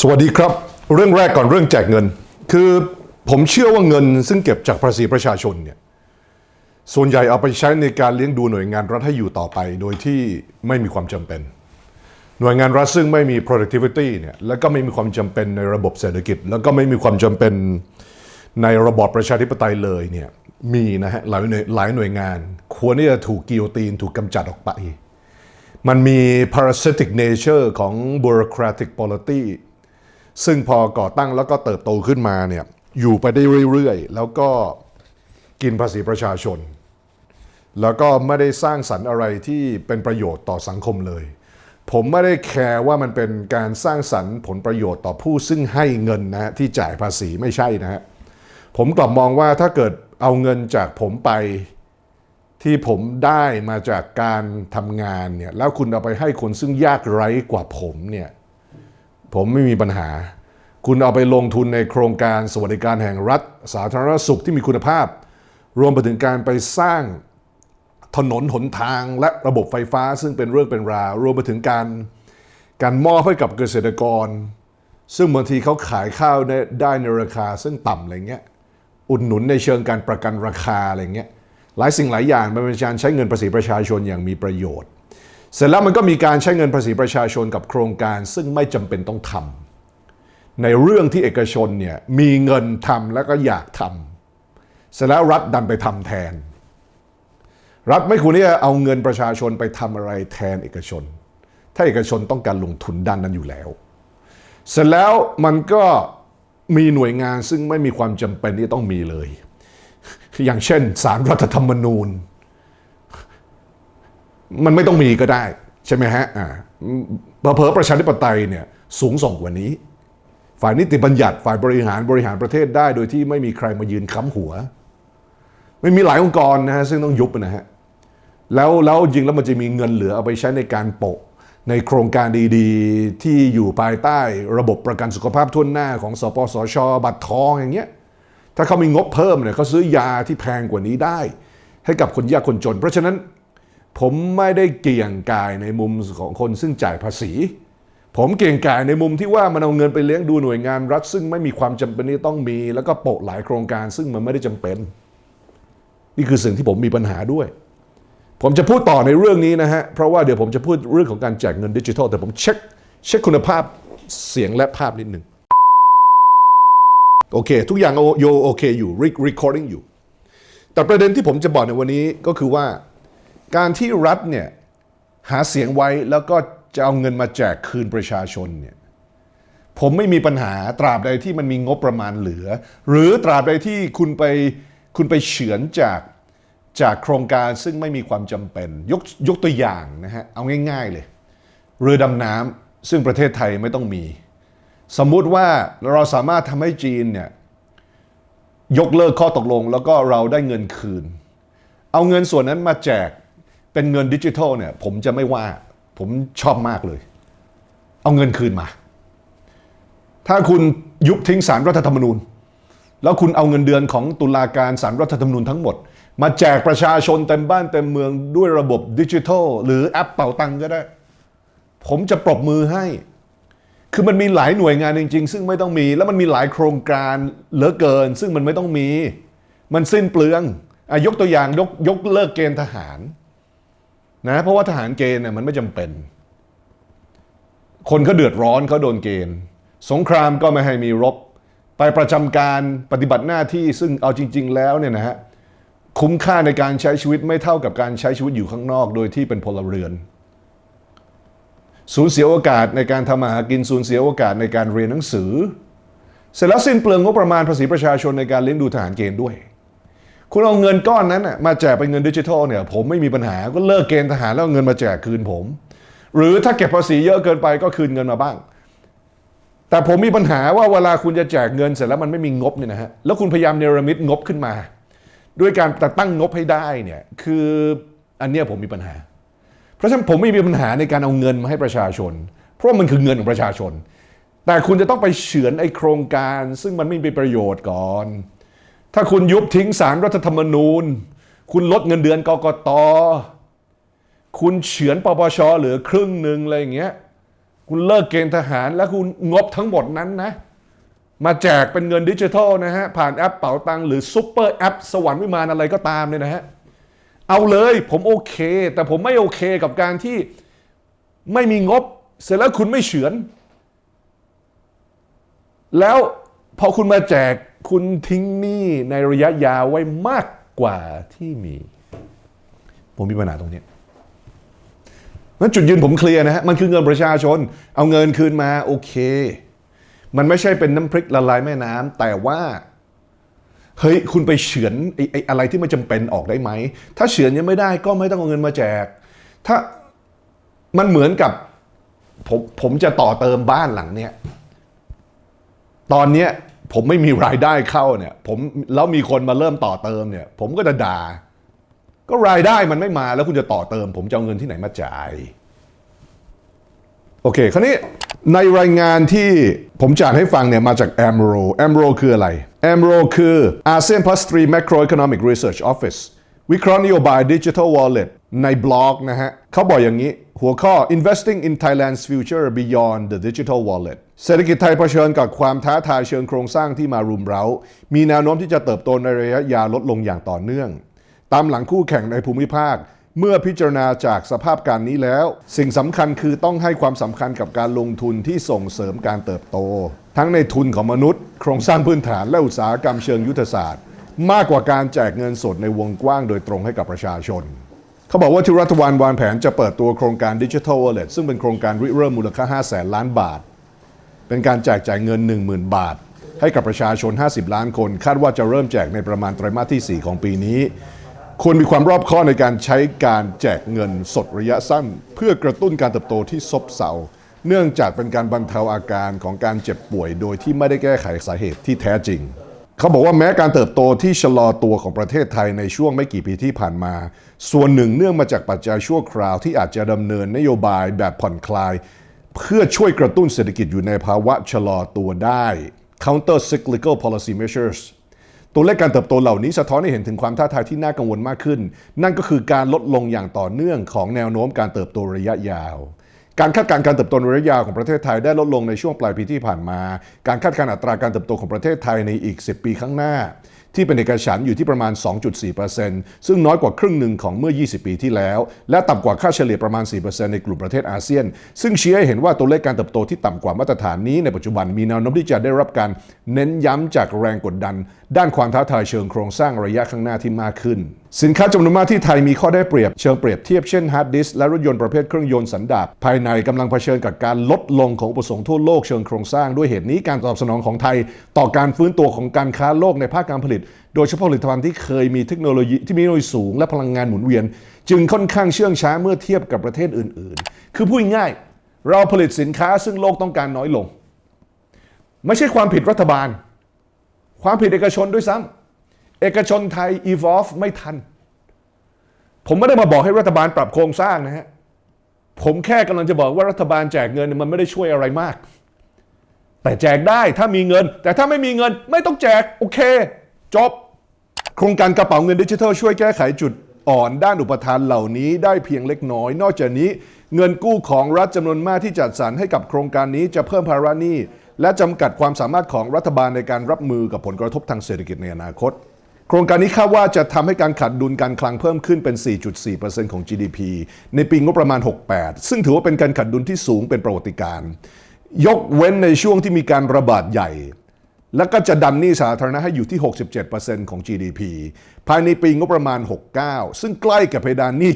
สวัสดีครับ เรื่องแรกก่อนเรื่องแจกเงิน คือผมเชื่อว่าเงินซึ่งเก็บจากภาษีประชาชนเนี่ยส่วนใหญ่เอาไปใช้ในการเลี้ยงดูหน่วยงานรัฐให้อยู่ต่อไป โดยที่ไม่มีความจำเป็น หน่วยงานรัฐซึ่งไม่มี productivity เนี่ยแล้วก็ไม่มีความจำเป็นในระบบเศรษฐกิจ แล้วก็ไม่มีความจำเป็นในระบอบประชาธิปไตยเลยเนี่ยมีนะฮะหลายหน่วยหลายหน่วยงาน ควรที่จะถูกกิโยตีนถูกกำจัดออกไป มันมี parasitic nature ของ bureaucratic polity ซึ่งพอก่อตั้งแล้วก็เติบโตขึ้นมาเนี่ยอยู่ไปได้เรื่อยๆ แล้วก็กินภาษีประชาชน แล้วก็ไม่ได้สร้างสรรค์อะไรที่เป็นประโยชน์ต่อสังคมเลย ผมไม่ได้แคร์ว่ามันเป็นการสร้างสรรค์ผลประโยชน์ต่อผู้ซึ่งให้เงินนะที่จ่ายภาษีไม่ใช่นะฮะผมกลับมองว่าถ้าเกิดเอาเงินจากผมไปที่ผมได้มาจากการทำงานเนี่ยแล้วคุณเอาไปให้คนซึ่งยากไร้กว่าผมเนี่ย ผมไม่มีปัญหา คุณเอาไปลงทุนในโครงการสวัสดิการแห่งรัฐ สาธารณสุขที่มีคุณภาพ รวมไปถึงการไปสร้างถนนหนทางและระบบไฟฟ้าซึ่งเป็นเรื่องเป็นราว รวมไปถึงการการมอบให้กับเกษตรกร ซึ่งบางทีเขาขายข้าวได้ในราคาซึ่งต่ำอะไรเงี้ยอุดหนุนในเชิงการประกันราคาอะไรเงี้ยหลายสิ่งหลายอย่างมันเป็นการใช้เงินภาษีประชาชนอย่างมีประโยชน์ เสร็จแล้วมันก็มีการใช้เงินภาษีประชาชนกับโครงการ ซึ่งไม่จำเป็นต้องทำในเรื่องที่เอกชนเนี่ยมีเงินทำแล้วก็อยากทำเสร็จแล้วรัฐดันไปทำแทน รัฐไม่ควรที่จะเอาเงินประชาชนไปทำอะไรแทนเอกชน ถ้าเอกชนต้องการลงทุนด้านนั้นอยู่แล้ว เสร็จแล้วมันก็มีหน่วยงานซึ่งไม่มีความจำเป็นที่ต้องมีเลย อย่างเช่นสารรัฐธรรมนูญ มันไม่ต้องมีก็ได้ ใช่ไหมฮะอ่าเผอประชาธิปไตยเนี่ยสูงส่งกว่านี้ ฝ่ายนิติบัญญัติฝ่ายบริหารบริหารประเทศได้ โดยที่ไม่มีใครมายืนค้ำหัว ไม่มีหลายองค์กรนะฮะซึ่งต้องยุบนะฮะแล้วแล้วจริงแล้วมันจะมีเงินเหลือเอาไปใช้ในการโปะในโครงการดีๆ ที่อยู่ภายใต้ระบบประกันสุขภาพทั่วหน้าของสปสช บัตรทองอย่างเงี้ย ถ้าเขามีงบเพิ่มเนี่ยเขาซื้อยาที่แพงกว่านี้ได้ ให้กับคนยากคนจน เพราะฉะนั้น ผมไม่ได้เกี่ยงกายในมุมของคนซึ่งจ่ายภาษี ผมเกี่ยงกายในมุมที่ว่ามันเอาเงินไปเลี้ยงดูหน่วยงานรัฐ ซึ่งไม่มีความจำเป็นที่ต้องมี แล้วก็โปะหลายโครงการซึ่งมันไม่ได้จำเป็น นี่คือสิ่งที่ผมมีปัญหาด้วย ผมจะพูดต่อในเรื่องนี้นะฮะ เพราะว่าเดี๋ยวผมจะพูดเรื่องของการแจกเงินดิจิทัล แต่ผมเช็คเช็คคุณภาพเสียงและภาพนิดหนึ่งโอเค ทุกอย่างโยโอเคอยู่ recording อยู่ แต่ประเด็นที่ผมจะบอกในวันนี้ก็คือว่า การที่รัฐเนี่ยหาเสียงไว้แล้วก็จะเอาเงินมาแจกคืนประชาชนเนี่ยผมไม่มีปัญหาตราบใดที่มันมีงบประมาณเหลือ หรือตราบใดที่คุณไปคุณไปเฉือนจากจากโครงการซึ่งไม่มีความจำเป็นยกยกตัวอย่างนะฮะเอาง่ายๆเลย เรือดำน้ำซึ่งประเทศไทยไม่ต้องมี สมมุติว่าเราสามารถทำให้จีนเนี่ยยกเลิกข้อตกลงแล้วก็เราได้เงินคืน เอาเงินส่วนนั้นมาแจก เป็นเงินดิจิทัลเนี่ยผมจะไม่ว่าผมชอบมากเลย เอาเงินคืนมา ถ้าคุณยุบทิ้งสารรัฐธรรมนูญ แล้วคุณเอาเงินเดือนของตุลาการสารรัฐธรรมนูญทั้งหมด มาแจกประชาชนเต็มบ้านเต็มเมืองด้วยระบบดิจิทัล หรือแอปเป่าตังก็ได้ ผมจะปรบมือให้ คือมันมีหลายหน่วยงานจริง ๆ ซึ่งไม่ต้องมี แล้วมันมีหลายโครงการเหลือเกิน ซึ่งมันไม่ต้องมี มันสิ้นเปลืองอยกตัวอย่างยกยกเลิกเกณฑ์ทหาร นะเพราะว่าทหารเกณฑ์เนี่ยมันไม่จำเป็น คนเขาเดือดร้อนเขาโดนเกณฑ์ สงครามก็ไม่ให้มีรบ ไปประจำการปฏิบัติหน้าที่ซึ่งเอาจริง ๆ แล้วเนี่ยนะฮะคุ้มค่าในการใช้ชีวิตไม่เท่ากับการใช้ชีวิตอยู่ข้างนอกโดยที่เป็นพลเรือน สูญเสียโอกาสในการทำมาหากินสูญเสียโอกาสในการเรียนหนังสือ เสร็จแล้วสิ้นเปลืองงบประมาณภาษีประชาชนในการเลี้ยงดูทหารเกณฑ์ด้วย คุณเอาเงินก้อนนั้นมาแจกเป็นเงินดิจิทัลเนี่ยผมไม่มีปัญหาก็เลิกเกณฑ์ทหารแล้วเงินมาแจกคืนผม หรือถ้าเก็บภาษีเยอะเกินไปก็คืนเงินมาบ้าง แต่ผมมีปัญหาว่าเวลาคุณจะแจกเงินเสร็จแล้วมันไม่มีงบเนี่ยนะฮะแล้วคุณพยายามเนรมิตงบขึ้นมา ด้วยการแต่ตั้งงบให้ได้เนี่ยคืออันเนี้ยผมมีปัญหา เพราะฉะนั้นผมไม่มีปัญหาในการเอาเงินมาให้ประชาชน เพราะมันคือเงินของประชาชน แต่คุณจะต้องไปเฉือนไอ้โครงการ ซึ่งมันไม่มีประโยชน์ก่อน ถ้าคุณยุบทิ้งสารรัฐธรรมนูญ คุณลดเงินเดือนกกต คุณเฉือนปปชเหลือครึ่งหนึ่งอะไรอย่างเงี้ย คุณเลิกเกณฑ์ทหารแล้วคุณงบทั้งหมดนั้นนะ มาแจกเป็นเงินดิจิทัลนะฮะ ผ่านแอปเป๋าตังหรือซุปเปอร์แอปสวรรค์วิมานอะไรก็ตามเนี่ยนะฮะ เอาเลยผมโอเค แต่ผมไม่โอเคกับการที่ไม่มีงบ เสร็จแล้วคุณไม่เฉือน แล้วพอคุณมาแจก คุณทิ้งหนี้ในระยะยาวไว้มากกว่าที่มี ผมมีปัญหาตรงนี้นั้นจุดยืนผมเคลียร์นะฮะ มันคือเงินประชาชน เอาเงินคืนมาโอเค มันไม่ใช่เป็นน้ำพริกละลายแม่น้ำแต่ว่า เฮ้ย คุณไปเฉือนไอ้ไอ้อะไรที่ไม่จำเป็นออกได้ไหม ถ้าเฉือนยังไม่ได้ก็ไม่ต้องเอาเงินมาแจก ถ้ามันเหมือนกับผมผมจะต่อเติมบ้านหลังเนี้ยตอนเนี้ย ผมไม่มีรายได้เข้าเนี่ย ผมแล้วมีคนมาเริ่มต่อเติมเนี่ย ผมก็จะด่า ก็รายได้มันไม่มาแล้วคุณจะต่อเติม ผมจะเอาเงินที่ไหนมาจ่าย โอเค คราวนี้ในรายงานที่ผมจ่านให้ฟังเนี่ย มาจาก AMRO AMRO คืออะไร AMRO คือ ASEAN Plus 3 Macroeconomic Research Office วิเคราะห์นโยบาย Digital Wallet ในบล็อกนะฮะเขาบอกอย่างนี้หัวข้อ Investing in Thailand's Future Beyond the Digital Wallet เศรษฐกิจไทยเผชิญกับความท้าทายเชิงโครงสร้างที่มารุมเร้า มีแนวโน้มที่จะเติบโตในระยะยาวลดลงอย่างต่อเนื่อง ตามหลังคู่แข่งในภูมิภาค เมื่อพิจารณาจากสภาพการนี้แล้ว สิ่งสำคัญคือต้องให้ความสำคัญกับการลงทุนที่ส่งเสริมการเติบโต ทั้งในทุนของมนุษย์ โครงสร้างพื้นฐานและอุตสาหกรรมเชิงยุทธศาสตร์ มากกว่าการแจกเงินสดในวงกว้างโดยตรงให้กับประชาชน เขาบอกว่าที่รัฐบาลวางแผนจะเปิดตัวโครงการดิจิทัลวอลเล็ตซึ่งเป็นโครงการริเริ่มมูลค่า5แสนล้านบาท เป็นการแจกจ่ายเงิน 10,000 บาท ให้กับประชาชน 50 ล้านคน คาดว่าจะเริ่มแจกในประมาณไตรมาสที่ 4 ของปีนี้ควรมีความรอบคอบในการใช้การแจกเงินสดระยะสั้น เพื่อกระตุ้นการเติบโตที่ซบเซาเนื่องจากเป็นการบรรเทาอาการของการเจ็บป่วย โดยที่ไม่ได้แก้ไขสาเหตุที่แท้จริง เขาบอกว่าแม้การเติบโตที่ชะลอตัวของประเทศไทยในช่วงไม่กี่ปีที่ผ่านมา ส่วนหนึ่งเนื่องมาจากปัจจัยชั่วคราวที่อาจจะดำเนินนโยบายแบบผ่อนคลาย เพื่อช่วยกระตุ้นเศรษฐกิจอยู่ในภาวะชะลอตัวได้ counter cyclical policy measures ตัวเลขการเติบโตเหล่านี้สะท้อนให้เห็นถึงความท้าทายที่น่ากังวลมากขึ้น นั่นก็คือการลดลงอย่างต่อเนื่องของแนวโน้มการเติบโตระยะยาว การคาดการณ์การเติบโตในระยะยาวของประเทศไทยได้ลดลงในช่วงปลายปีที่ผ่านมา การคาดการณ์อัตราการเติบโตของประเทศไทยในอีก 10 ปีข้างหน้า ที่เป็นเอกฉันอยู่ที่ประมาณ 2.4%ซึ่งน้อยกว่าครึ่งหนึ่งของเมื่อ 20 ปีที่แล้ว และต่ำกว่าค่าเฉลี่ยประมาณ 4%ในกลุ่มประเทศอาเซียน ซึ่งชี้ให้เห็นว่าตัวเลขการเติบโตที่ต่ำกว่ามาตรฐานนี้ในปัจจุบันมีแนวโน้มที่จะได้รับการเน้นย้ำจากแรงกดดัน ด้านความท้าทายเชิงโครงสร้างระยะข้างหน้าที่มากขึ้น สินค้าจำนวนมากที่ไทยมีข้อได้เปรียบเชิงเปรียบเทียบเช่นฮาร์ดดิสก์และรถยนต์ประเภทเครื่องยนต์สันดาปภายในกำลังเผชิญกับการลดลงของอุปสงค์ทั่วโลกเชิงโครงสร้างด้วยเหตุนี้การตอบสนองของไทย ต่อการฟื้นตัวของการค้าโลกในภาคการผลิต โดยเฉพาะผลิตภัณฑ์ที่เคยมีเทคโนโลยีที่มีเทคโนโลยีสูงและพลังงานหมุนเวียน จึงค่อนข้างเชื่องช้าเมื่อเทียบกับประเทศอื่น ๆ คือพูดง่ายเราผลิตสินค้าซึ่งโลกต้องการน้อยลง ไม่ใช่ความผิดรัฐบาล ความผิดเอกชนด้วยซ้ำ เอกชนไทย evolve ไม่ทัน ผมไม่ได้มาบอกให้รัฐบาลปรับโครงสร้างนะฮะ ผมแค่กำลังจะบอกว่ารัฐบาลแจกเงินมันไม่ได้ช่วยอะไรมาก แต่แจกได้ถ้ามีเงิน แต่ถ้าไม่มีเงินไม่ต้องแจก โอเค จบ โครงการกระเป๋าเงินดิจิทัลช่วยแก้ไขจุดอ่อนด้านอุปทานเหล่านี้ได้เพียงเล็กน้อย นอกจากนี้เงินกู้ของรัฐจำนวนมากที่จัดสรรให้กับโครงการนี้จะเพิ่มภาระหนี้และจำกัดความสามารถของรัฐบาลในการรับมือกับผลกระทบทางเศรษฐกิจในอนาคต โครงการนี้คาดว่าจะทำให้การขาดดุลการคลังเพิ่มขึ้นเป็น 4.4%ของ GDP ในปีงบประมาณ 68 ซึ่งถือว่าเป็นการขาดดุลที่สูงเป็นประวัติการ ยกเว้นในช่วงที่มีการระบาดใหญ่ แล้วก็จะดันหนี้สาธารณะให้อยู่ที่ 67%ของ GDP ภายในปีงบประมาณ 69 ซึ่งใกล้กับเพดานหนี้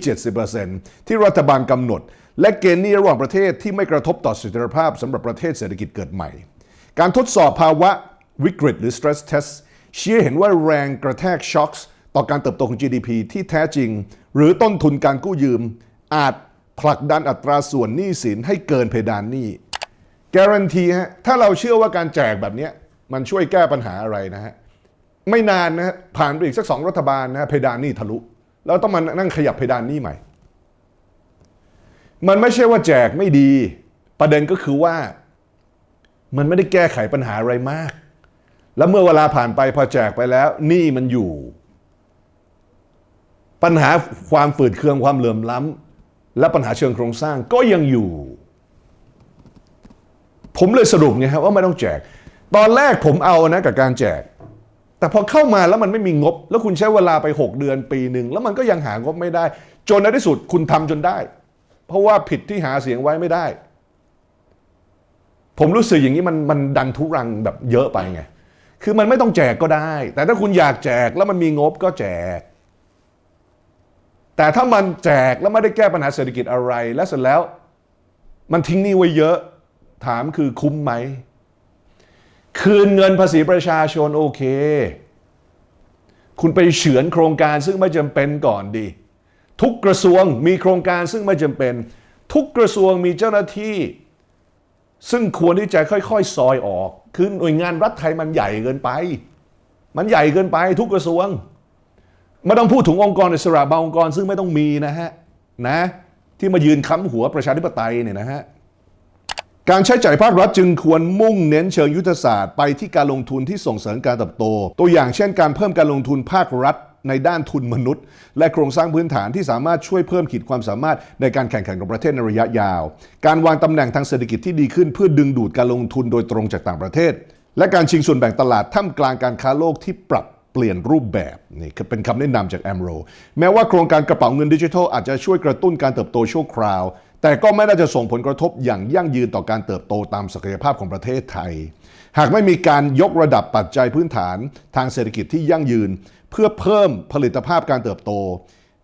70%ที่รัฐบาลกำหนด และเกณฑ์หนี้ระหว่างประเทศที่ไม่กระทบต่อเสถียรภาพสำหรับประเทศเศรษฐกิจเกิดใหม่ การทดสอบภาวะวิกฤตหรือ stress test ชี้เห็นว่าแรงกระแทกช็อคต่อการเติบโตของ GDP ที่แท้จริง หรือต้นทุนการกู้ยืม อาจผลักดันอัตราส่วนหนี้สินให้เกินเพดานหนี้การันตีฮะถ้าเราเชื่อว่าการแจกแบบนี้มันช่วยแก้ปัญหาอะไรนะฮะไม่นานนะฮะผ่านไปอีกสักสองรัฐบาลนะฮะเพดานหนี้ทะลุ แล้วต้องมานั่งขยับเพดานหนี้ใหม่ มันไม่ใช่ว่าแจกไม่ดี ประเด็นก็คือว่า มันไม่ได้แก้ไขปัญหาอะไรมาก แล้วเมื่อเวลาผ่านไปพอแจกไปแล้วหนี้มันอยู่ ปัญหาความฝืดเคืองความเหลื่อมล้ำและปัญหาเชิงโครงสร้างก็ยังอยู่ ผมเลยสรุปไงครับว่าไม่ต้องแจก ตอนแรกผมเอานะกับการแจก แต่พอเข้ามาแล้วมันไม่มีงบ แล้วคุณใช้เวลาไป 6 เดือนปีหนึ่งแล้วมันก็ยังหางบไม่ได้ จนในที่สุดคุณทำจนได้ เพราะว่าผิดที่หาเสียงไว้ไม่ได้ ผมรู้สึกอย่างนี้มันมันดันทุรังแบบเยอะไปไง คือมันไม่ต้องแจกก็ได้ แต่ถ้าคุณอยากแจกแล้วมันมีงบก็แจก แต่ถ้ามันแจกแล้วไม่ได้แก้ปัญหาเศรษฐกิจอะไร และเสร็จแล้ว มันทิ้งหนี้ไว้เยอะ ถามคือคุ้มไหม คืนเงินภาษีประชาชนโอเค คุณไปเฉือนโครงการซึ่งไม่จำเป็นก่อนดี ทุกกระทรวงมีโครงการซึ่งไม่จำเป็น ทุกกระทรวงมีเจ้าหน้าที่ ซึ่งควรที่จะค่อยๆ ซอยออก คือหน่วยงานรัฐไทยมันใหญ่เกินไป มันใหญ่เกินไปทุกกระทรวง ไม่ต้องพูดถึงองค์กรอิสระบางองค์กรซึ่งไม่ต้องมีนะฮะนะที่มายืนค้ำหัวประชาธิปไตยเนี่ยนะฮะการใช้จ่ายภาครัฐจึงควรมุ่งเน้นเชิงยุทธศาสตร์ไปที่การลงทุนที่ส่งเสริมการเติบโต ตัวอย่างเช่นการเพิ่มการลงทุนภาครัฐ ในด้านทุนมนุษย์ และโครงสร้างพื้นฐานที่สามารถช่วยเพิ่มขีดความสามารถในการแข่งขันของประเทศในระยะยาว การวางตำแหน่งทางเศรษฐกิจที่ดีขึ้นเพื่อดึงดูดการลงทุนโดยตรงจากต่างประเทศ และการชิงส่วนแบ่งตลาดท่ามกลางการค้าโลกที่ปรับเปลี่ยนรูปแบบนี่เป็นคำแนะนำจากแอมโรแม้ว่าโครงการกระเป๋าเงินดิจิทัลอาจจะช่วยกระตุ้นการเติบโตชั่วคราว แต่ก็ไม่น่าจะส่งผลกระทบอย่างยั่งยืนต่อการเติบโตตามศักยภาพของประเทศไทย หากไม่มีการยกระดับปัจจัยพื้นฐานทางเศรษฐกิจที่ยั่งยืน เพื่อเพิ่มผลิตภาพการเติบโต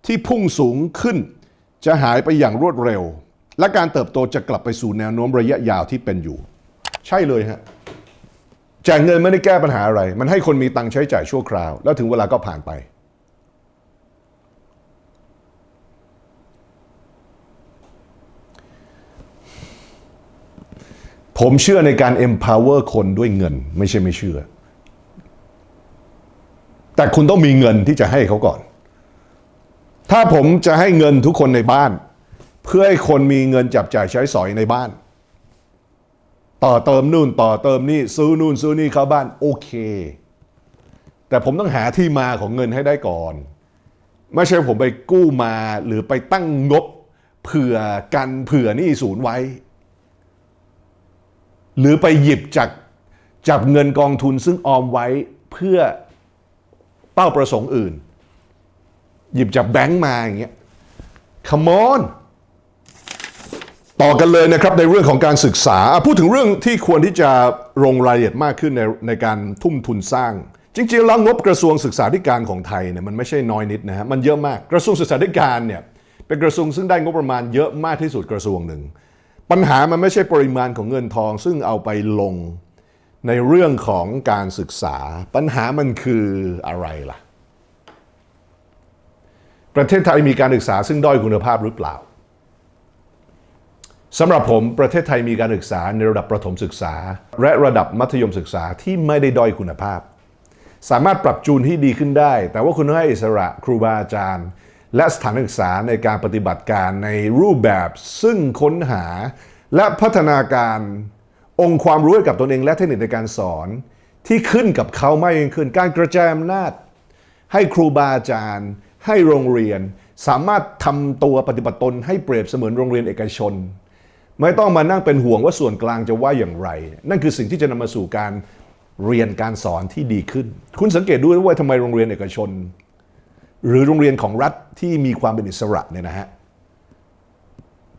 ที่พุ่งสูงขึ้น จะหายไปอย่างรวดเร็ว และการเติบโตจะกลับไปสู่แนวโน้มระยะยาวที่เป็นอยู่ ใช่เลยฮะแจกเงินไม่ได้แก้ปัญหาอะไร มันให้คนมีตังค์ใช้จ่ายชั่วคราว แล้วถึงเวลาก็ผ่านไป ผมเชื่อในการ empower คนด้วยเงิน ไม่ใช่ไม่เชื่อ แต่คุณต้องมีเงินที่จะให้เขาก่อน ถ้าผมจะให้เงินทุกคนในบ้าน เพื่อให้คนมีเงินจับจ่ายใช้สอยในบ้าน ต่อเติมนู่นต่อเติมนี่ซื้อนู่นซื้อนี่เข้าบ้านโอเค แต่ผมต้องหาที่มาของเงินให้ได้ก่อน ไม่ใช่ผมไปกู้มาหรือไปตั้งงบเผื่อกันเผื่อนี้ศูนย์ไว้ หรือไปหยิบจากจับเงินกองทุนซึ่งออมไว้เพื่อเป้าประสงค์อื่น หยิบจากแบงก์มาอย่างเงี้ย come on ต่อกันเลยนะครับในเรื่องของการศึกษา พูดถึงเรื่องที่ควรที่จะลงรายละเอียดมากขึ้นในในการทุ่มทุนสร้าง จริงๆแล้วงบกระทรวงศึกษาธิการของไทยเนี่ยมันไม่ใช่น้อยนิดนะฮะมันเยอะมากกระทรวงศึกษาธิการเนี่ยเป็นกระทรวงซึ่งได้งบประมาณเยอะมากที่สุดกระทรวงหนึ่ง ปัญหามันไม่ใช่ปริมาณของเงินทอง ซึ่งเอาไปลงในเรื่องของการศึกษา ปัญหามันคืออะไรล่ะ ประเทศไทยมีการศึกษาซึ่งด้อยคุณภาพหรือเปล่าสำหรับผมประเทศไทยมีการศึกษาในระดับประถมศึกษา และระดับมัธยมศึกษาที่ไม่ได้ด้อยคุณภาพ สามารถปรับจูนที่ดีขึ้นได้ แต่ว่าคุณให้อิสระครูบาอาจารย์ และสถานศึกษาในการปฏิบัติการในรูปแบบซึ่งค้นหา และพัฒนาการองค์ความรู้ให้กับตนเองและเทคนิคในการสอน ที่ขึ้นกับเขาไม่ยิ่งขึ้น การกระจายอำนาจ ให้ครูบาอาจารย์ ให้โรงเรียน สามารถทำตัวปฏิบัติตนให้เปรียบเสมือนโรงเรียนเอกชน ไม่ต้องมานั่งเป็นห่วงว่าส่วนกลางจะว่าอย่างไร นั่นคือสิ่งที่จะนำมาสู่การเรียนการสอนที่ดีขึ้น คุณสังเกตด้วยว่าทำไมโรงเรียนเอกชน หรือโรงเรียนของรัฐที่มีความเป็นอิสระเนี่ยนะฮะ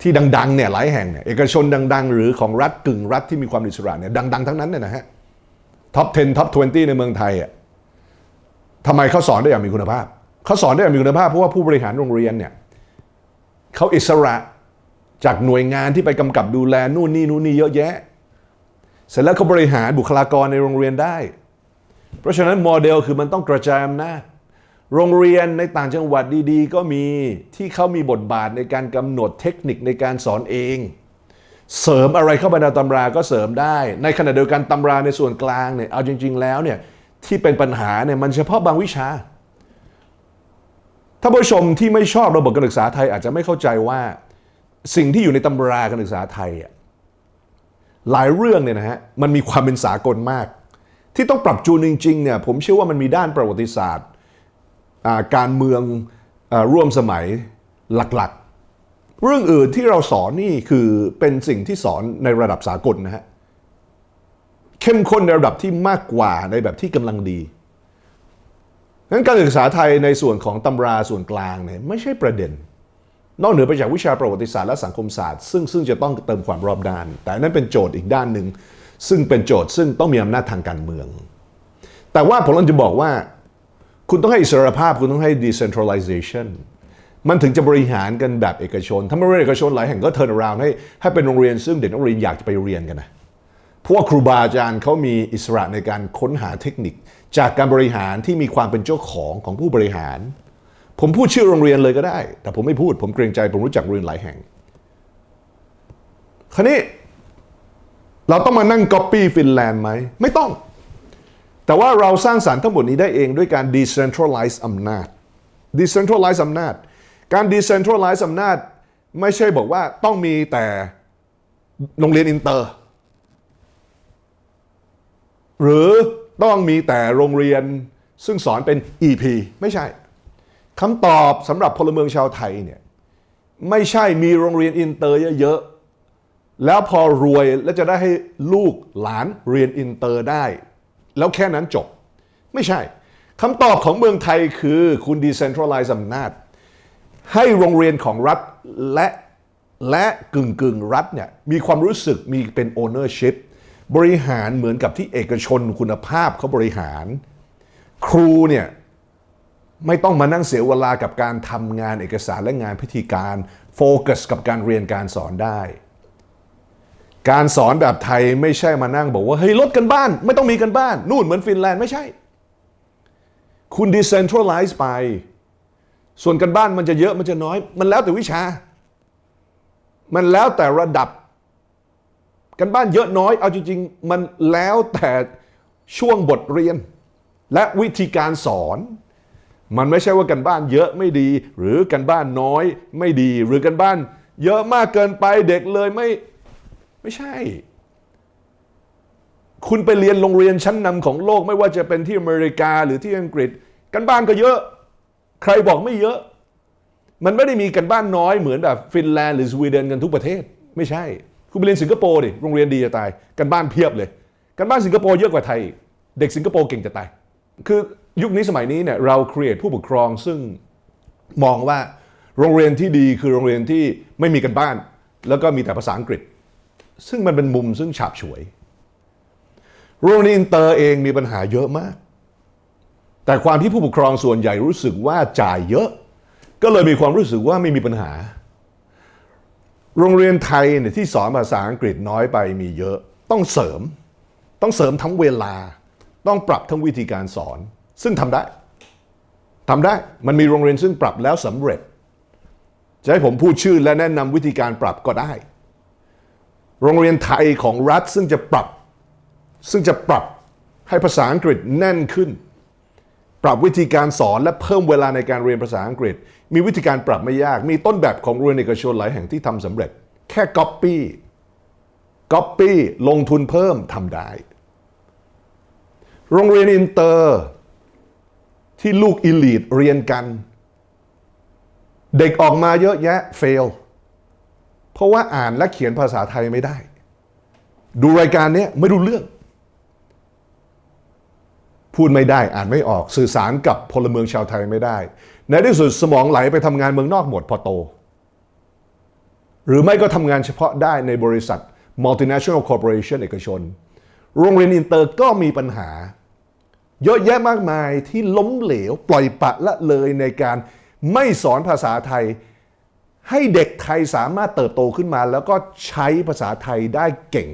ที่ดังๆเนี่ยหลายแห่งเนี่ยเอกชนดัง ๆ หรือของรัฐกึ่งรัฐที่มีความอิสระเนี่ยดัง ๆ ทั้งนั้นเนี่ยนะฮะท็อป 10 ท็อป 20 ในเมืองไทยอะทำไมเขาสอนได้อย่างมีคุณภาพเขาสอนได้อย่างมีคุณภาพเพราะว่าผู้บริหารโรงเรียนเนี่ยเขาอิสระจากหน่วยงานที่ไปกำกับดูแลนู่นนี่นู่นนี่เยอะแยะ เสร็จแล้วเขาบริหารบุคลากรในโรงเรียนได้ เพราะฉะนั้นโมเดลคือมันต้องกระจายอำนาจ โรงเรียนในต่างจังหวัดดีๆ ก็มีที่เขามีบทบาทในการกำหนดเทคนิคในการสอนเอง เสริมอะไรเข้าไปในตำราก็เสริมได้ ในขณะเดียวกันตำราในส่วนกลางเนี่ยเอาจริง ๆ แล้วเนี่ยที่เป็นปัญหาเนี่ยมันเฉพาะบางวิชา ถ้าผู้ชมที่ไม่ชอบระบบการศึกษาไทยอาจจะไม่เข้าใจว่าสิ่งที่อยู่ในตำราการศึกษาไทยอะหลายเรื่องเนี่ยนะฮะมันมีความเป็นสากลมาก ที่ต้องปรับจูนจริงๆเนี่ยผมเชื่อว่ามันมีด้านประวัติศาสตร์ การเมืองอร่วมสมัยหลักๆ เรื่องอื่นที่เราสอนนี่คือเป็นสิ่งที่สอนในระดับสากลนะฮะเข้มข้นในระดับที่มากกว่าในแบบที่กำลังดีงั้นการศึกษาไทยในส่วนของตำราส่วนกลางเนี่ยไม่ใช่ประเด็น นอกเหนือไปจากวิชาประวัติศาสตร์และสังคมศาสตร์ ซึ่งซึ่งจะต้องเติมความรอบด้าน แต่นนั้นเป็นโจทย์อีกด้านหนึ่งซึ่งเป็นโจทย์ซึ่งต้องมีอำนาจทางการเมือง แต่ว่าผมกำลังจะบอกว่า คุณต้องให้อิสรภาพคุณต้องให้ decentralization มันถึงจะบริหารกันแบบเอกชน ถ้าไม่เรียนเอกชนหลายแห่งก็ turn around ให้ให้เป็นโรงเรียนซึ่งเด็กนักเรียนอยากจะไปเรียนกันนะเพราะว่าครูบาอาจารย์เขามีอิสระในการค้นหาเทคนิค จากการบริหารที่มีความเป็นเจ้าของของผู้บริหาร ผมพูดชื่อโรงเรียนเลยก็ได้ แต่ผมไม่พูด ผมเกรงใจ ผมรู้จักโรงเรียนหลายแห่ง คราวนี้ เราต้องมานั่งก๊อปปี้ฟินแลนด์ไหม ไม่ต้อง แต่ว่าเราสร้างสารรค์ทั้งหมดนี้ได้เองด้วยการ decentralize อำนาจ decentralize อำนาจ การ decentralize อำนาจ ไม่ใช่บอกว่าต้องมีแต่โรงเรียนอินเตอร์ หรือต้องมีแต่โรงเรียนซึ่งสอนเป็น EP ไม่ใช่คำตอบสำหรับพลเมืองชาวไทยเนี่ยไม่ใช่มีโรงเรียนอินเตอร์เยอะๆแล้วพอรวยแล้วจะได้ให้ลูกหลานเรียนอินเตอร์ได้ แล้วแค่นั้นจบ ไม่ใช่คำตอบของเมืองไทยคือคุณ decentralize อำนาจ ให้โรงเรียนของรัฐและและกึ่งกึ่งรัฐเนี่ยมีความรู้สึกมีเป็น ownership บริหารเหมือนกับที่เอกชนคุณภาพเขาบริหาร ครูเนี่ยไม่ต้องมานั่งเสียเวลากับการทำงานเอกสารและงานพิธีการ โฟกัสกับการเรียนการสอนได้ การสอนแบบไทยไม่ใช่มานั่งบอกว่าเฮ้ยลดกันบ้าน ไม่ต้องมีกันบ้าน นู่นเหมือนฟินแลนด์ไม่ใช่ คุณ decentralize ไป ส่วนกันบ้านมันจะเยอะมันจะน้อย มันแล้วแต่วิชา มันแล้วแต่ระดับ กันบ้านเยอะน้อย เอาจริง ๆ มันแล้วแต่ช่วงบทเรียน และวิธีการสอน มันไม่ใช่ว่ากันบ้านเยอะไม่ดี หรือกันบ้านน้อยไม่ดี หรือกันบ้าน เยอะมากเกินไปเด็กเลยไม่ ไม่ใช่ คุณไปเรียนโรงเรียนชั้นนำของโลกไม่ว่าจะเป็นที่อเมริกาหรือที่อังกฤษ กันบ้านก็เยอะ ใครบอกไม่เยอะ มันไม่ได้มีกันบ้านน้อยเหมือนแบบฟินแลนด์หรือสวีเดนกันทุกประเทศ ไม่ใช่ คุณไปเรียนสิงคโปร์ดิโรงเรียนดีจะตาย กันบ้านเพียบเลย กันบ้านสิงคโปร์เยอะกว่าไทย เด็กสิงคโปร์เก่งจะตายคือยุคนี้สมัยนี้เนี่ยเราครีเอทผู้ปกครองซึ่งมองว่าโรงเรียนที่ดีคือโรงเรียนที่ไม่มีกันบ้าน แล้วก็มีแต่ภาษาอังกฤษ ซึ่งมันเป็นมุมซึ่งฉาบฉวยโรงเรียนอินเตอร์เองมีปัญหาเยอะมาก แต่ความที่ผู้ปกครองส่วนใหญ่รู้สึกว่าจ่ายเยอะ ก็เลยมีความรู้สึกว่าไม่มีปัญหา โรงเรียนไทยเนี่ยที่สอนภาษาอังกฤษน้อยไปมีเยอะ ต้องเสริม ต้องเสริมทั้งเวลา ต้องปรับทั้งวิธีการสอน ซึ่งทำได้ทำได้ มันมีโรงเรียนซึ่งปรับแล้วสำเร็จ จะให้ผมพูดชื่อและแนะนำวิธีการปรับก็ได้ โรงเรียนไทยของรัฐซึ่งจะปรับ ซึ่งจะปรับให้ภาษาอังกฤษแน่นขึ้น ปรับวิธีการสอนและเพิ่มเวลาในการเรียนภาษาอังกฤษ มีวิธีการปรับไม่ยาก มีต้นแบบของโรงเรียนเอกชนหลายแห่งที่ทำสำเร็จ แค่ Copy Copy ลงทุนเพิ่มทำได้ โรงเรียนอินเตอร์ ที่ลูกอิลีดเรียนกัน เด็กออกมาเยอะแยะเฟล เพราะว่าอ่านและเขียนภาษาไทยไม่ได้ ดูรายการนี้ไม่รู้เรื่อง พูดไม่ได้อ่านไม่ออกสื่อสารกับพลเมืองชาวไทยไม่ได้ ในที่สุดสมองไหลไปทำงานเมืองนอกหมดพอโต หรือไม่ก็ทำงานเฉพาะได้ในบริษัท multinational corporation เอกชน โรงเรียนอินเตอร์ก็มีปัญหา เยอะแยะมากมายที่ล้มเหลวปล่อยปะละเลยในการไม่สอนภาษาไทย ให้เด็กไทยสามารถเติบโตขึ้นมา แล้วก็ใช้ภาษาไทยได้เก่ง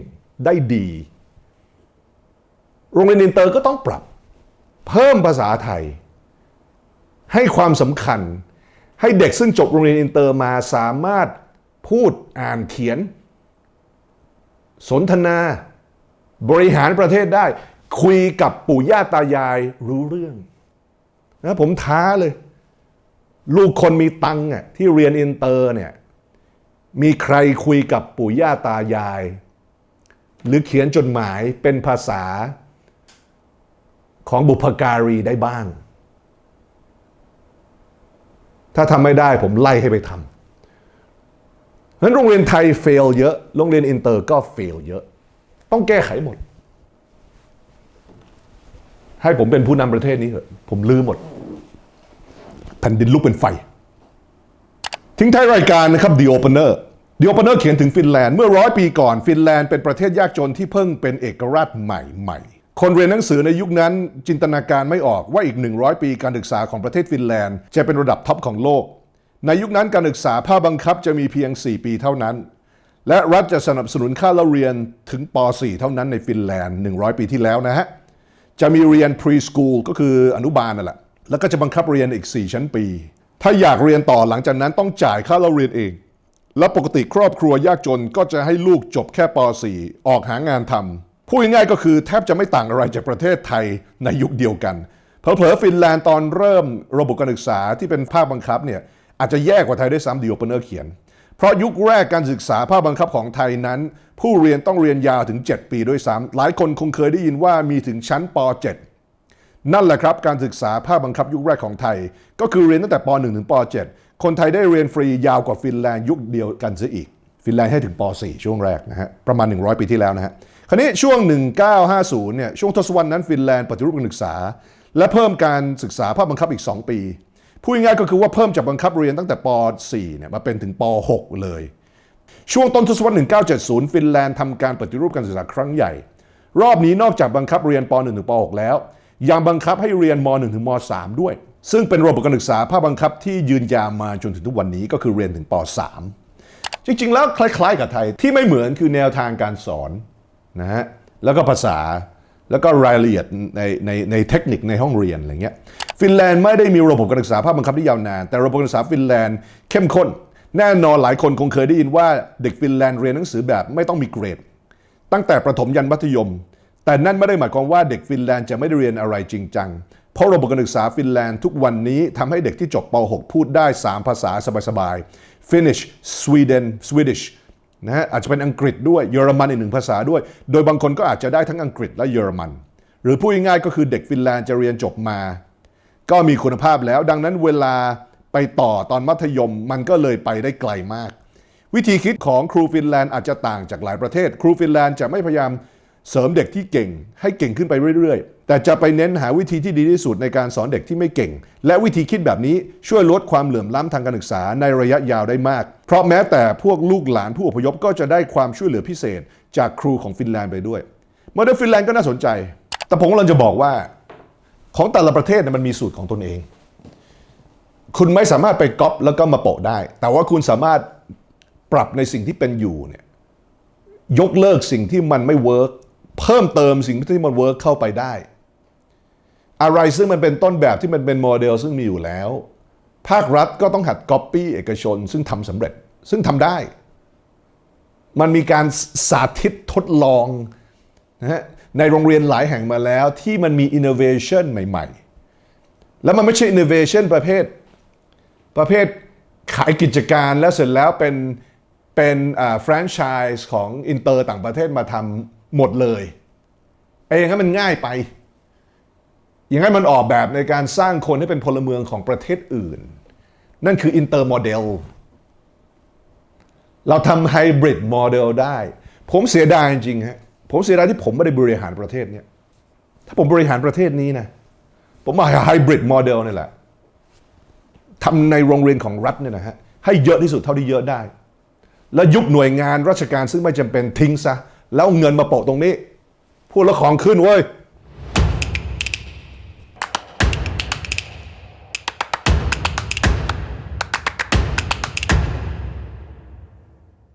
ได้ดี โรงเรียนอินเตอร์ก็ต้องปรับ เพิ่มภาษาไทย ให้ความสำคัญ ให้เด็กซึ่งจบโรงเรียนอินเตอร์มาสามารถพูดอ่านเขียน สนทนา บริหารประเทศได้ คุยกับปู่ย่าตายายรู้เรื่องนะผมท้าเลย ลูกคนมีตังค์ที่เรียนอินเตอร์เนี่ยมีใครคุยกับปู่ย่าตายาย หรือเขียนจดหมายเป็นภาษาของบุพการีได้บ้าง ถ้าทำไม่ได้ผมไล่ให้ไปทำเพราะฉะนั้นโรงเรียนไทยเฟลเยอะ โรงเรียนอินเตอร์ก็เฟลเยอะ ต้องแก้ไขหมด ให้ผมเป็นผู้นำประเทศนี้เถอะ ผมลืมหมด แผ่นดินลุกเป็นไฟ ทิ้งท้ายรายการนะครับ The Opener The Opener เขียนถึงฟินแลนด์ เมื่อร้อยปีก่อน ฟินแลนด์เป็นประเทศยากจนที่เพิ่งเป็นเอกราชใหม่ๆคนเรียนหนังสือในยุคนั้นจินตนาการไม่ออกว่าอีก 100 ปีการศึกษาของประเทศฟินแลนด์จะเป็นระดับท็อปของโลก ในยุคนั้นการศึกษาภาคบังคับจะมีเพียง 4 ปีเท่านั้น และรัฐจะสนับสนุนค่าเล่าเรียนถึงป .4 เท่านั้นในฟินแลนด์ 100 ปีที่แล้วนะฮะ จะมีเรียน preschool ก็คืออนุบาลนั่นแหละ แล้วก็จะบังคับเรียนอีก 4 ชั้นปี ถ้าอยากเรียนต่อหลังจากนั้นต้องจ่ายค่าเล่าเรียนเอง และปกติครอบครัวยากจนก็จะให้ลูกจบแค่ป .4 ออกหางานทำพูดง่ายๆก็คือแทบจะไม่ต่างอะไรจากประเทศไทยในยุคเดียวกันเผลอๆฟินแลนด์ตอนเริ่มระบบการศึกษาที่เป็นภาคบังคับเนี่ยอาจจะแย่กว่าไทยด้วยซ้ำดีโอเปเนอร์เขียน เพราะยุคแรกการศึกษาภาคบังคับของไทยนั้น ผู้เรียนต้องเรียนยาวถึง 7 ปีด้วยซ้ำหลายคนคงเคยได้ยินว่ามีถึงชั้นป .7 นั่นแหละครับการศึกษาภาคบังคับยุคแรกของไทย ก็คือเรียนตั้งแต่ป .1 ถึงป .7 คนไทยได้เรียนฟรียาวกว่าฟินแลนด์ยุคเดียวกันซะอีก ฟินแลนด์ให้ถึงป .4 ช่วงแรกนะฮะประมาณ 100 ปีที่แล้วนะฮะคราวนี้ช่วง 1950เนี่ยช่วงทศวรรษนั้นฟินแลนด์ปฏิรูปการศึกษา และเพิ่มการศึกษาภาคบังคับอีก 2 ปีพูดง่ายก็คือว่าเพิ่มจากบังคับเรียนตั้งแต่ป .4 เนี่ยมาเป็นถึงป .6 เลย ช่วงต้นทศวรรษ 1970 ฟินแลนด์ทำการปฏิรูปการศึกษาครั้งใหญ่ รอบนี้นอกจากบังคับเรียนป .1 ถึงป .6 แล้ว ยังบังคับให้เรียนม .1 ถึงม .3 ด้วย ซึ่งเป็นระบบการศึกษาภาคบังคับที่ยืนยาวมาจนถึงทุกวันนี้ก็คือเรียนถึงป .3 จริงๆ แล้วคล้ายๆ กับไทยที่ไม่เหมือนคือแนวทางการสอนนะฮะแล้วก็ภาษาแล้วก็รายละเอียดในในในเทคนิคในห้องเรียนอะไรเงี้ยฟินแลนด์ไม่ได้มีระบบการศึกษาภาคบังคับที่ยาวนาน แต่ระบบการศึกษาฟินแลนด์เข้มข้น แน่นอนหลายคนคงเคยได้ยินว่าเด็กฟินแลนด์เรียนหนังสือแบบไม่ต้องมีเกรด ตั้งแต่ประถมยันมัธยม แต่นั่นไม่ได้หมายความว่าเด็กฟินแลนด์จะไม่ได้เรียนอะไรจริงจัง เพราะระบบการศึกษาฟินแลนด์ทุกวันนี้ทำให้เด็กที่จบป .6 พูดได้ 3 ภาษาสบายๆ Finnish Sweden Swedish นะฮะอาจจะเป็นอังกฤษด้วยเยอรมันอีกหนึ่งภาษาด้วย โดยบางคนก็อาจจะได้ทั้งอังกฤษและเยอรมัน หรือพูดง่ายๆก็คือเด็กฟินแลนด์จะเรียนจบมา ก็มีคุณภาพแล้ว ดังนั้นเวลาไปต่อตอนมัธยมมันก็เลยไปได้ไกลมาก วิธีคิดของครูฟินแลนด์อาจจะต่างจากหลายประเทศ ครูฟินแลนด์จะไม่พยายาม เสริมเด็กที่เก่งให้เก่งขึ้นไปเรื่อยๆ แต่จะไปเน้นหาวิธีที่ดีที่สุดในการสอนเด็กที่ไม่เก่ง และวิธีคิดแบบนี้ช่วยลดความเหลื่อมล้ำทางการศึกษาในระยะยาวได้มาก เพราะแม้แต่พวกลูกหลานผู้อพยพก็จะได้ความช่วยเหลือพิเศษ จากครูของฟินแลนด์ไปด้วยโมเดลฟินแลนด์ก็น่าสนใจ แต่ผมกำลังจะบอกว่า ของแต่ละประเทศมันมีสูตรของตนเอง คุณไม่สามารถไปก๊อปแล้วก็มาโปะได้ แต่ว่าคุณสามารถปรับในสิ่งที่เป็นอยู่เนี่ยยกเลิกสิ่งที่มันไม่เวิร์ก เพิ่มเติมสิ่งที่มันเวิร์กเข้าไปได้ อะไรซึ่งมันเป็นต้นแบบที่มันเป็นโมเดลซึ่งมีอยู่แล้ว ภาครัฐก็ต้องหัดก๊อปปี้เอกชน ซึ่งทำสำเร็จซึ่งทำได้ มันมีการสาธิตทดลองนะฮะในโรงเรียนหลายแห่งมาแล้วที่มันมี innovation ใหม่ๆ แล้วมันไม่ใช่ innovation ประเภท ประเภทขายกิจการแล้วเสร็จแล้วเป็นเป็นแฟรนไชส์ของอินเตอร์ต่างประเทศมาทำ หมดเลยไอ้อย่างนั้นมันง่ายไป อย่างนั้นมันออกแบบในการสร้างคนให้เป็นพลเมืองของประเทศอื่น นั่นคืออินเตอร์โมเดลเราทำไฮบริดโมเดลได้ ผมเสียดายจริงฮะผมเสียดายที่ผมไม่ได้บริหารประเทศเนี้ยถ้าผมบริหารประเทศนี้นะผมมาไฮบริดโมเดลนี่แหละทำในโรงเรียนของรัฐเนี่ยนะฮะให้เยอะที่สุดเท่าที่เยอะได้ แล้วยุบหน่วยงานราชการซึ่งไม่จำเป็นทิ้งซะ แล้วเงินมาโปะตรงนี้ พูดแล้วของขึ้นเว้ย